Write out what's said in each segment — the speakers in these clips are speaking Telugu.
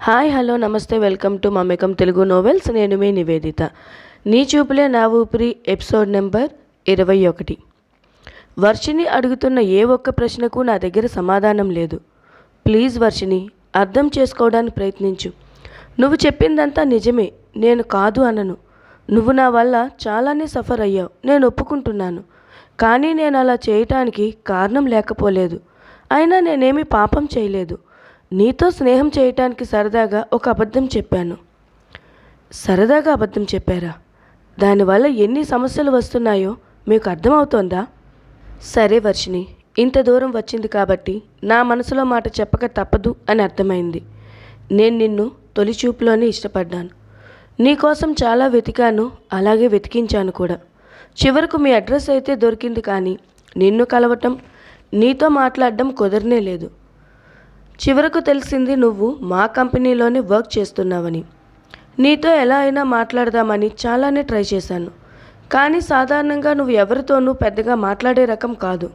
హాయ్ హలో నమస్తే welcome to Mamekam Telugu novels. నేను మీ నివేదిత. నీ చూపులే నా ఊపిరి ఎపిసోడ్ నెంబర్ ఇరవై ఒకటి. వర్షిని అడుగుతున్న ఏ ఒక్క ప్రశ్నకు నా దగ్గర సమాధానం లేదు. ప్లీజ్ వర్షిని అర్థం చేసుకోవడానికి ప్రయత్నించు. నువ్వు చెప్పిందంతా నిజమే నేను కాదు అనను. నువ్వు నా వల్ల చాలానే సఫర్ అయ్యావు నేను ఒప్పుకుంటున్నాను. కానీ నేను అలా చేయటానికి కారణం లేకపోలేదు. అయినా నేనేమి పాపం చేయలేదు. నీతో స్నేహం చేయటానికి సరదాగా ఒక అబద్ధం చెప్పాను. సరదాగా అబద్ధం చెప్పారా? దానివల్ల ఎన్ని సమస్యలు వస్తున్నాయో మీకు అర్థమవుతోందా? సరే వర్షిని ఇంత దూరం వచ్చింది కాబట్టి నా మనసులో మాట చెప్పక తప్పదు అని అర్థమైంది. నేను నిన్ను తొలి చూపులోనే ఇష్టపడ్డాను. నీకోసం చాలా వెతికాను అలాగే వెతికించాను కూడా. చివరకు మీ అడ్రస్ అయితే దొరికింది కానీ నిన్ను కలవటం నీతో మాట్లాడడం కుదరనే లేదు. చివరకు తెలిసింది నువ్వు మా కంపెనీలోనే వర్క్ చేస్తున్నావని. నీతో ఎలా అయినా మాట్లాడదామని చాలానే ట్రై చేశాను. కానీ సాధారణంగా నువ్వు ఎవరితోనూ పెద్దగా మాట్లాడే రకం కాదు.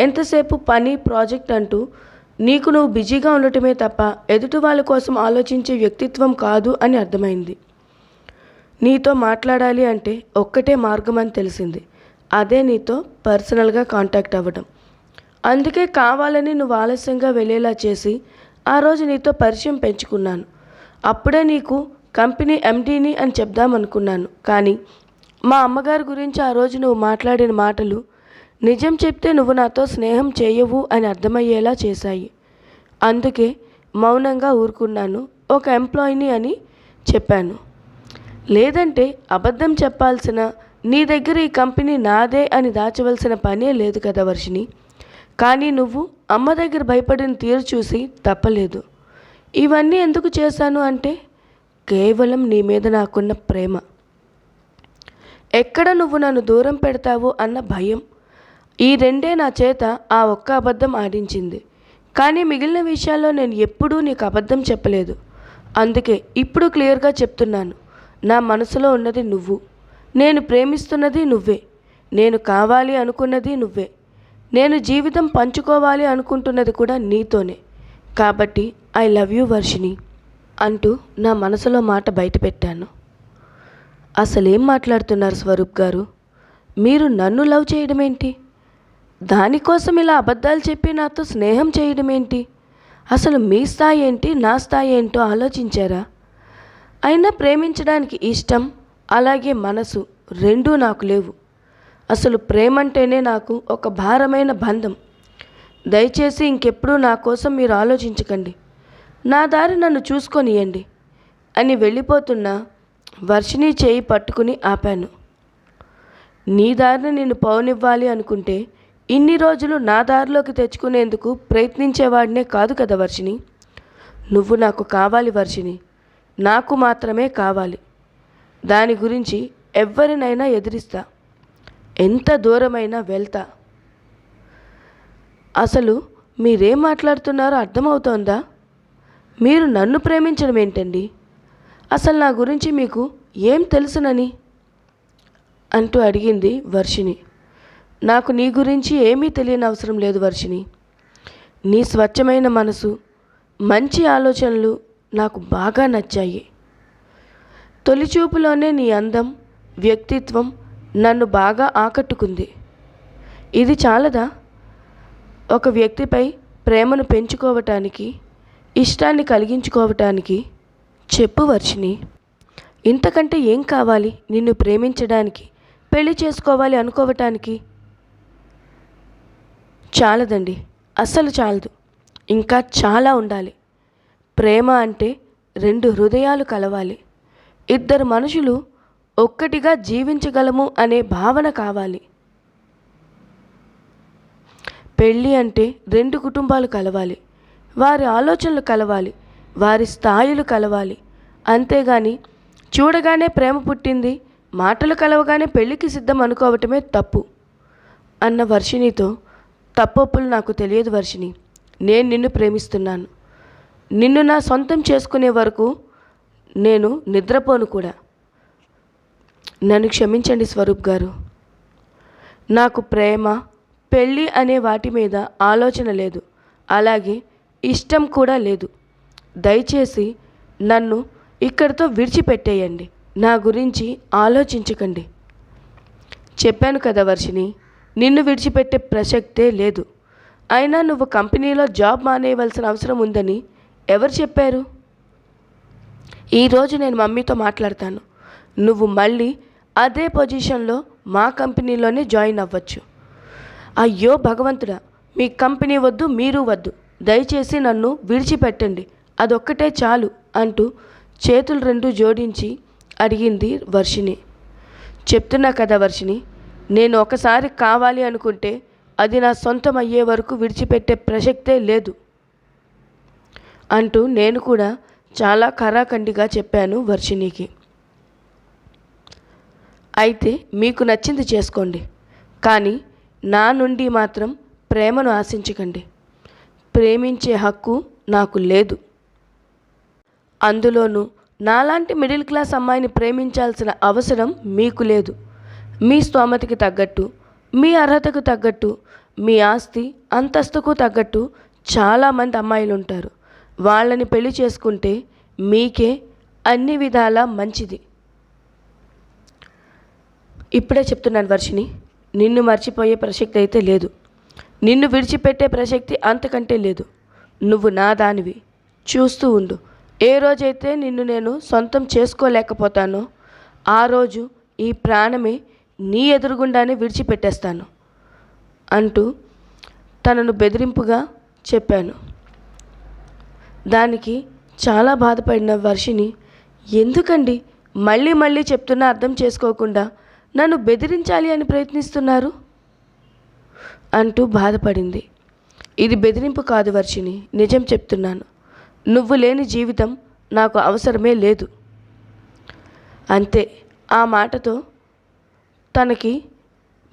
ఎంతసేపు పని ప్రాజెక్ట్ అంటూ నీకు నువ్వు బిజీగా ఉండటమే తప్ప ఎదుటి వాళ్ళ కోసం ఆలోచించే వ్యక్తిత్వం కాదు అని అర్థమైంది. నీతో మాట్లాడాలి అంటే ఒక్కటే మార్గం అని తెలిసింది. అదే నీతో పర్సనల్గా కాంటాక్ట్ అవ్వడం. అందుకే కావాలని నువ్వు ఆలస్యంగా వెళ్ళేలా చేసి ఆ రోజు నీతో పరిచయం పెంచుకున్నాను. అప్పుడే నీకు కంపెనీ ఎండీని అని చెప్దామనుకున్నాను. కానీ మా అమ్మగారి గురించి ఆ రోజు నువ్వు మాట్లాడిన మాటలు నిజం చెప్తే నువ్వు నాతో స్నేహం చేయవు అని అర్థమయ్యేలా చేశాయి. అందుకే మౌనంగా ఊరుకున్నాను. ఒక ఎంప్లాయీని అని చెప్పాను. లేదంటే అబద్ధం చెప్పాల్సిన నీ దగ్గర ఈ కంపెనీ నాదే అని దాచవలసిన పనే లేదు కదా వర్షిని కానీ నువ్వు అమ్మ దగ్గర భయపడిన తీరు చూసి తప్పలేదు. ఇవన్నీ ఎందుకు చేశాను అంటే కేవలం నీ మీద నాకున్న ప్రేమ. ఎక్కడ నువ్వు నన్ను దూరం పెడతావో అన్న భయం. ఈ రెండే నా చేత ఆ ఒక్క అబద్ధం ఆడించింది. కానీ మిగిలిన విషయాల్లో నేను ఎప్పుడూ నీకు అబద్ధం చెప్పలేదు. అందుకే ఇప్పుడు క్లియర్గా చెప్తున్నాను. నా మనసులో ఉన్నది నువ్వు. నేను ప్రేమిస్తున్నది నువ్వే. నేను కావాలి అనుకున్నది నువ్వే. నేను జీవితం పంచుకోవాలి అనుకుంటున్నది కూడా నీతోనే. కాబట్టి ఐ లవ్ యూ వర్షిని అంటూ నా మనసులో మాట బయటపెట్టాను అసలేం మాట్లాడుతున్నారు స్వరూప్ గారు? మీరు నన్ను లవ్ చేయడం ఏంటి దానికోసం ఇలా అబద్ధాలు చెప్పి నాతో స్నేహం చేయడం ఏంటి అసలు మీ స్థాయి ఏంటి నా స్థాయి ఏంటో ఆలోచించారా? అయినా ప్రేమించడానికి ఇష్టం అలాగే మనసు రెండూ నాకు లేవు. అసలు ప్రేమంటేనే నాకు ఒక భారమైన బంధం. దయచేసి ఇంకెప్పుడూ నా కోసం మీరు ఆలోచించకండి. నా దారి నన్ను చూసుకొనియండి. అని వెళ్ళిపోతున్న వర్షిని చేయి పట్టుకుని ఆపాను. నీ దారిని నేను పౌనివ్వాలి అనుకుంటే ఇన్ని రోజులు నా దారిలోకి తెచ్చుకునేందుకు ప్రయత్నించేవాడినే కాదు కదా వర్షిని నువ్వు నాకు కావాలి వర్షిని నాకు మాత్రమే కావాలి. దాని గురించి ఎవరినైనా ఎదిరిస్తా. ఎంత దూరమైనా వెళ్తా. అసలు మీరేం మాట్లాడుతున్నారో అర్థమవుతోందా? మీరు నన్ను ప్రేమించడం ఏంటండి? అసలు నా గురించి మీకు ఏం తెలుసునని? అంటూ అడిగింది వర్షిని నాకు నీ గురించి ఏమీ తెలియని అవసరం లేదు వర్షిని నీ స్వచ్ఛమైన మనసు మంచి ఆలోచనలు నాకు బాగా నచ్చాయి. తొలిచూపులోనే నీ అందం వ్యక్తిత్వం నన్ను బాగా ఆకట్టుకుంది. ఇది చాలదా? ఒక వ్యక్తిపై ప్రేమను పెంచుకోవటానికి ఇష్టాన్ని కలిగించుకోవటానికి చెప్పు వర్షిని ఇంతకంటే ఏం కావాలి నిన్ను ప్రేమించడానికి పెళ్ళి చేసుకోవాలి అనుకోవటానికి? చాలదండి అస్సలు చాలదు. ఇంకా చాలా ఉండాలి. ప్రేమ అంటే రెండు హృదయాలు కలవాలి. ఇద్దరు మనుషులు ఒక్కటిగా జీవించగలము అనే భావన కావాలి. పెళ్ళి అంటే రెండు కుటుంబాలు కలవాలి. వారి ఆలోచనలు కలవాలి. వారి స్థాయిలు కలవాలి. అంతేగాని చూడగానే ప్రేమ పుట్టింది మాటలు కలవగానే పెళ్ళికి సిద్ధం అనుకోవటమే తప్పు అన్న వర్షినితో తప్పొప్పులు నాకు తెలియదు వర్షిని నేను నిన్ను ప్రేమిస్తున్నాను. నిన్ను నా సొంతం చేసుకునే వరకు నేను నిద్రపోను కూడా. నన్ను క్షమించండి స్వరూప్ గారు. నాకు ప్రేమ పెళ్ళి అనే వాటి మీద ఆలోచన లేదు. అలాగే ఇష్టం కూడా లేదు. దయచేసి నన్ను ఇక్కడితో విడిచిపెట్టేయండి. నా గురించి ఆలోచించకండి. చెప్పాను కదా వర్షిని నిన్ను విడిచిపెట్టే ప్రసక్తే లేదు. అయినా నువ్వు కంపెనీలో జాబ్ మానేయవలసిన అవసరం ఉందని ఎవరు చెప్పారు? ఈరోజు నేను మమ్మీతో మాట్లాడతాను. నువ్వు మళ్ళీ అదే పొజిషన్లో మా కంపెనీలోనే జాయిన్ అవ్వచ్చు. అయ్యో భగవంతుడా మీ కంపెనీ వద్దు మీరు వద్దు. దయచేసి నన్ను విడిచిపెట్టండి. అదొక్కటే చాలు అంటూ చేతులు రెండు జోడించి అడిగింది వర్షిని చెప్తున్నా కదా వర్షిని నేను ఒకసారి కావాలి అనుకుంటే అది నా సొంతం అయ్యే వరకు విడిచిపెట్టే ప్రసక్తే లేదు అంటూ నేను కూడా చాలా కరాఖండిగా చెప్పాను వర్షినికి అయితే మీకు నచ్చింది చేసుకోండి. కానీ నా నుండి మాత్రం ప్రేమను ఆశించకండి. ప్రేమించే హక్కు నాకు లేదు. అందులోనూ నాలాంటి మిడిల్ క్లాస్ అమ్మాయిని ప్రేమించాల్సిన అవసరం మీకు లేదు. మీ స్తోమతికి తగ్గట్టు మీ అర్హతకు తగ్గట్టు మీ ఆస్తి అంతస్తుకు తగ్గట్టు చాలామంది అమ్మాయిలు ఉంటారు. వాళ్ళని పెళ్ళి చేసుకుంటే మీకే అన్ని విధాలా మంచిది. ఇప్పుడే చెప్తున్నాను వర్షిని నిన్ను మర్చిపోయే ప్రసక్తి అయితే లేదు. నిన్ను విడిచిపెట్టే ప్రసక్తి అంతకంటే లేదు. నువ్వు నా దానివి. చూస్తూ ఉండు. ఏ రోజైతే నిన్ను నేను సొంతం చేసుకోలేకపోతానో ఆ రోజు ఈ ప్రాణమే నీ ఎదురుగుండానే విడిచిపెట్టేస్తాను అంటూ తనను బెదిరింపుగా చెప్పాను. దానికి చాలా బాధపడిన వర్షిని ఎందుకండి మళ్ళీ మళ్ళీ చెప్తున్నా అర్థం చేసుకోకుండా నన్ను బెదిరించాలి అని ప్రయత్నిస్తున్నారు? అంటూ బాధపడింది. ఇది బెదిరింపు కాదు వర్షిని నిజం చెప్తున్నాను. నువ్వు లేని జీవితం నాకు అవసరమే లేదు. అంతే ఆ మాటతో తనకి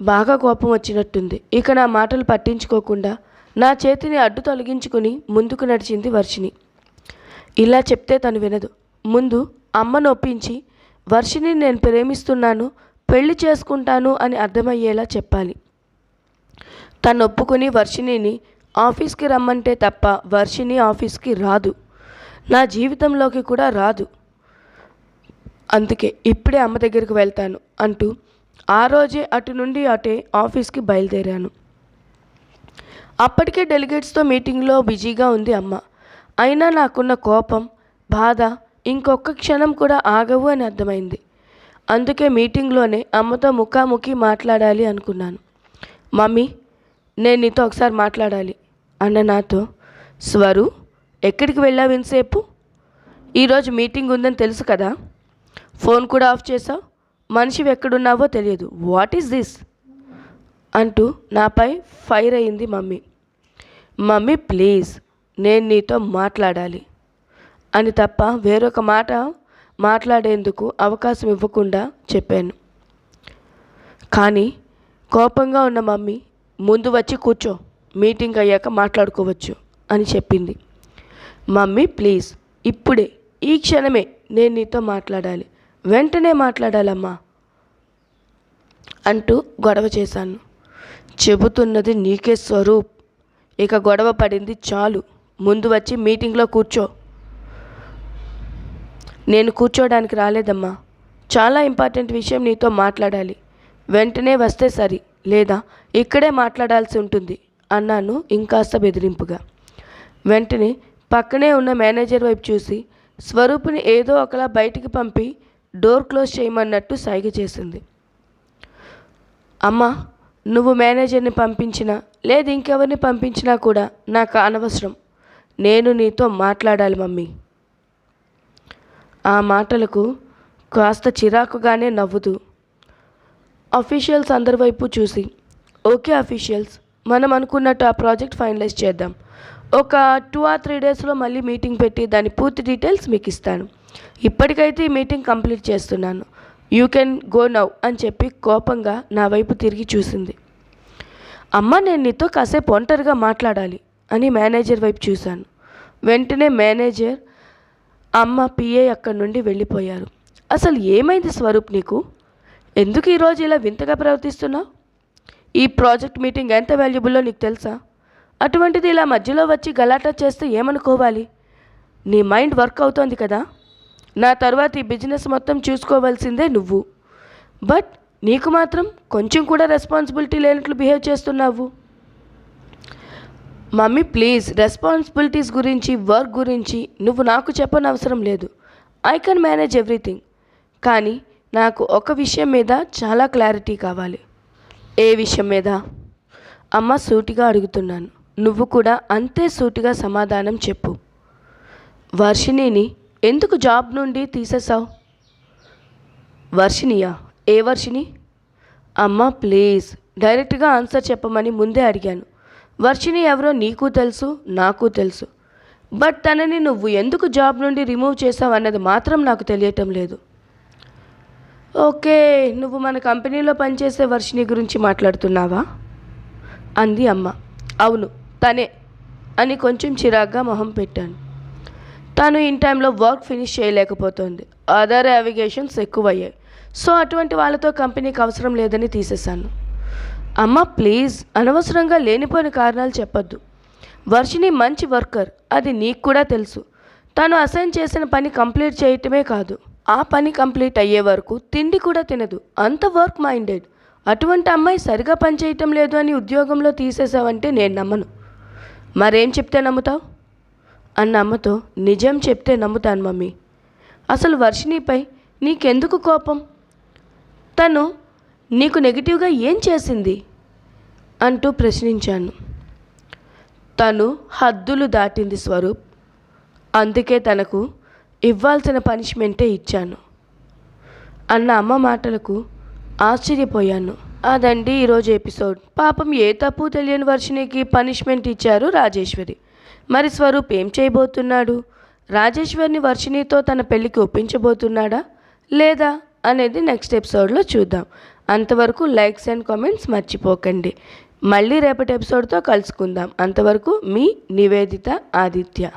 బాగా కోపం వచ్చినట్టుంది. ఇక నా మాటలు పట్టించుకోకుండా నా చేతిని అడ్డు తొలగించుకుని ముందుకు నడిచింది వర్షిని ఇలా చెప్తే తను వినదు. ముందు అమ్మను ఒప్పించి వర్షిని నేను ప్రేమిస్తున్నాను. పెళ్ళి చేసుకుంటాను అని అర్థమయ్యేలా చెప్పాలి. తను ఒప్పుకుని వర్షిణిని ఆఫీస్కి రమ్మంటే తప్ప వర్షిణి ఆఫీస్కి రాదు. నా జీవితంలోకి కూడా రాదు. అందుకే ఇప్పుడే అమ్మ దగ్గరికి వెళ్తాను అంటూ ఆ రోజే అటు నుండి అటే ఆఫీస్కి బయలుదేరాను. అప్పటికే డెలిగేట్స్తో మీటింగ్లో బిజీగా ఉంది అమ్మ. అయినా నాకున్న కోపం బాధ ఇంకొక క్షణం కూడా ఆగవు అని అర్థమైంది. అందుకే మీటింగ్లోనే అమ్మతో ముఖాముఖి మాట్లాడాలి అనుకున్నాను. మమ్మీ నేను నీతో ఒకసారి మాట్లాడాలి. అన్న నాతో స్వరు ఎక్కడికి వెళ్ళావు ఇంతసేపు? ఈరోజు మీటింగ్ ఉందని తెలుసు కదా? ఫోన్ కూడా ఆఫ్ చేసావు? మనిషివి ఎక్కడున్నావో తెలియదు. What is this? అంటూ నాపై ఫైర్ అయింది మమ్మీ. మమ్మీ ప్లీజ్ నేను నీతో మాట్లాడాలి. అని తప్ప వేరొక మాట మాట్లాడేందుకు అవకాశం ఇవ్వకుండా చెప్పాను. కానీ కోపంగా ఉన్న మమ్మీ ముందు వచ్చి కూర్చో మీటింగ్ అయ్యాక మాట్లాడుకోవచ్చు అని చెప్పింది. మమ్మీ ప్లీజ్ ఇప్పుడే ఈ క్షణమే నేను నీతో మాట్లాడాలి వెంటనే మాట్లాడాలమ్మా అంటూ గొడవ చేశాను. చెబుతున్నది నీకే స్వరూప్. ఇక గొడవ పడింది చాలు ముందు వచ్చి మీటింగ్లో కూర్చో నేను కూర్చోడానికి రాలేదమ్మా. చాలా ఇంపార్టెంట్ విషయం నీతో మాట్లాడాలి. వెంటనే వస్తే సరి లేదా ఇక్కడే మాట్లాడాల్సి ఉంటుంది అన్నాను ఇంకాస్త బెదిరింపుగా. వెంటనే పక్కనే ఉన్న మేనేజర్ వైపు చూసి స్వరూపుని ఏదో ఒకలా బయటికి పంపి డోర్ క్లోజ్ చేయమన్నట్టు సైగ చేసింది. అమ్మా నువ్వు మేనేజర్ని పంపించినా లేదు ఇంకెవరిని పంపించినా కూడా నాకు అనవసరం. నేను నీతో మాట్లాడాలి మమ్మీ. ఆ మాటలకు కాస్త చిరాకుగానే నవ్వుతూ అఫీషియల్స్ అందరి వైపు చూసి ఓకే అఫీషియల్స్ మనం అనుకున్నట్టు ఆ ప్రాజెక్ట్ ఫైనలైజ్ చేద్దాం. ఒక టూ ఆర్ త్రీ డేస్లో మళ్ళీ మీటింగ్ పెట్టి దాని పూర్తి డీటెయిల్స్ మీకు ఇస్తాను. ఇప్పటికైతే ఈ మీటింగ్ కంప్లీట్ చేస్తున్నాను. యూ కెన్ గో నౌ అని చెప్పి కోపంగా నా వైపు తిరిగి చూసింది. అమ్మ నేను నీతో కాసేపు ఒంటరిగా మాట్లాడాలి అని మేనేజర్ వైపు చూశాను. వెంటనే మేనేజర్ అమ్మ పిఏ అక్కడి నుండి వెళ్ళిపోయారు. అసలు ఏమైంది స్వరూప్ నీకు? ఎందుకు ఈరోజు ఇలా వింతగా ప్రవర్తిస్తున్నావు? ఈ ప్రాజెక్ట్ మీటింగ్ ఎంత వాల్యుబుల్లో నీకు తెలుసా? అటువంటిది ఇలా మధ్యలో వచ్చి గలాటా చేస్తే ఏమనుకోవాలి? నీ మైండ్ వర్క్ అవుతోంది కదా? నా తర్వాత ఈ బిజినెస్ మొత్తం చూసుకోవాల్సిందే నువ్వు. బట్ నీకు మాత్రం కొంచెం కూడా రెస్పాన్సిబిలిటీ లేనట్లు బిహేవ్ చేస్తున్నావు. మమ్మీ ప్లీజ్ రెస్పాన్సిబిలిటీస్ గురించి వర్క్ గురించి నువ్వు నాకు చెప్పనవసరం లేదు. I can manage everything. కానీ నాకు ఒక విషయం మీద చాలా క్లారిటీ కావాలి. ఏ విషయం మీద? అమ్మ సూటిగా అడుగుతున్నాను. నువ్వు కూడా అంతే సూటిగా సమాధానం చెప్పు. వర్షిణిని ఎందుకు జాబ్ నుండి తీసేసావు వర్షిణియా? ఏ వర్షిణి? అమ్మ ప్లీజ్ డైరెక్ట్గా ఆన్సర్ చెప్పమని ముందే అడిగాను. వర్షిని ఎవరో నీకు తెలుసు నాకు తెలుసు. బట్ తనని నువ్వు ఎందుకు జాబ్ నుండి రిమూవ్ చేసావు అన్నది మాత్రం నాకు తెలియటం లేదు. ఓకే నువ్వు మన కంపెనీలో పనిచేసే వర్షిణి గురించి మాట్లాడుతున్నావా? అంది అమ్మ. అవును తనే అని కొంచెం చిరాగ్గా మొహం పెట్టాను. తను ఇన్ టైంలో వర్క్ ఫినిష్ చేయలేకపోతుంది. అదర్ అవిగేషన్స్ ఎక్కువయ్యాయి. సో అటువంటి వాళ్ళతో కంపెనీకి అవసరం లేదని తీసేశాను. అమ్మ ప్లీజ్ అనవసరంగా లేనిపోయిన కారణాలు చెప్పొద్దు. వర్షిని మంచి వర్కర్ అది నీకు కూడా తెలుసు. తను అసైన్ చేసిన పని కంప్లీట్ చేయటమే కాదు. ఆ పని కంప్లీట్ అయ్యే వరకు తిండి కూడా తినదు. అంత వర్క్ మైండెడ్. అటువంటి అమ్మాయి సరిగా పనిచేయటం లేదు అని ఉద్యోగంలో తీసేసావంటే నేను నమ్మను. మరేం చెప్తే నమ్ముతావు? అన్న అమ్మతో నిజం చెప్తే నమ్ముతాను మమ్మీ. అసలు వర్షిణిపై నీకెందుకు కోపం? తను నీకు నెగిటివ్గా ఏం చేసింది? అంటూ ప్రశ్నించాను. తను హద్దులు దాటింది స్వరూప్. అందుకే తనకు ఇవ్వాల్సిన పనిష్మెంటే ఇచ్చాను. అన్న అమ్మ మాటలకు ఆశ్చర్యపోయాను. అదండి ఈరోజు ఎపిసోడ్. పాపం ఏ తప్పు తెలియని వర్షినికి పనిష్మెంట్ ఇచ్చారు రాజేశ్వరి. మరి స్వరూప్ ఏం చేయబోతున్నాడు? రాజేశ్వరిని వర్షినితో తన పెళ్ళికి ఒప్పించబోతున్నాడా? లేదా? అనేది నెక్స్ట్ ఎపిసోడ్లో చూద్దాం. అంతవరకు లైక్స్ అండ్ కామెంట్స్ మర్చిపోకండి. మళ్ళీ రేపటి ఎపిసోడ్తో కలుసుకుందాం. అంతవరకు మీ నివేదిత ఆదిత్య.